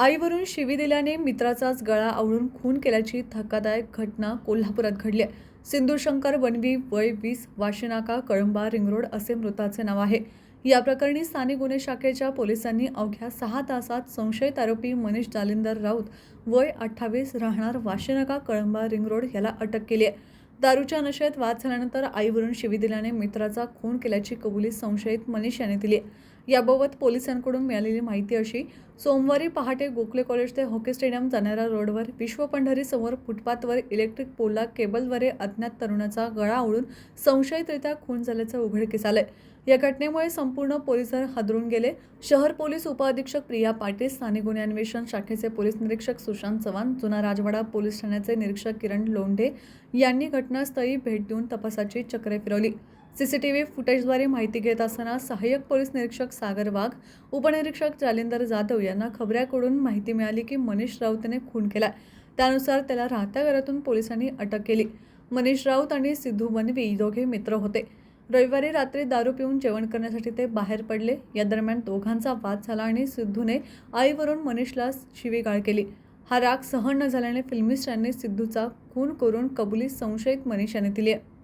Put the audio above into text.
आईवरून शिवी दिल्याने मित्राचाच गळा आवळून खून केल्याची धक्कादायक घटना कोल्हापुरात घडली आहे. सिंधुशंकर वनवी वय वीस वाशिनाका कळंबा रिंगरोड असे मृताचे नाव आहे. या प्रकरणी स्थानिक गुन्हे शाखेच्या पोलिसांनी अवघ्या सहा तासात संशयित आरोपी मनीष जालिंदर राऊत वय अठ्ठावीस राहणार वाशिनाका कळंबा रिंगरोड याला अटक केली आहे. दारूच्या नशेत वाद झाल्यानंतर आईवरून शिवी दिल्याने मित्राचा खून केल्याची कबुली संशयित मनीष याने दिली याबाबत पोलिसांकडून मिळालेली माहिती अशी सोमवारी पहाटे गोखले कॉलेज ते हॉकी स्टेडियम जाणाऱ्या रोडवर विश्व फुटपाथवर इलेक्ट्रिक पोलला केबलद्वारे अज्ञात तरुणाचा गळा आवळून संशयितरित्या खून झाल्याचं उघडकीस आलंय. या घटनेमुळे संपूर्ण परिसर हादरून गेले. शहर पोलीस उपअधीक्षक प्रिया पाटील स्थानिक गुन्हे अन्वेषण शाखेचे पोलीस निरीक्षक सुशांत चव्हाण जुना राजवाडा पोलीस ठाण्याचे निरीक्षक किरण लोंढे यांनी घटनास्थळी भेट देऊन तपासाची चक्रे फिरवली. सी सी टी व्ही फुटेजद्वारे माहिती घेत असताना सहाय्यक पोलीस निरीक्षक सागर वाघ उपनिरीक्षक जालिंदर जाधव यांना खबऱ्याकडून माहिती मिळाली की मनीष राऊतने खून केला त्यानुसार त्याला राहत्या घरातून पोलिसांनी अटक केली. मनीष राऊत आणि सिद्धू बनवी दोघे मित्र होते. रविवारी रात्री दारू पिऊन जेवण करण्यासाठी ते बाहेर पडले. या दरम्यान दोघांचा वाद झाला आणि सिद्धूने आईवरून मनीषला शिवीगाळ केली. हा राग सहन न झाल्याने फिल्मिस्ट यांनी सिद्धूचा खून करून कबुली संशयित मनीष याने दिली आहे.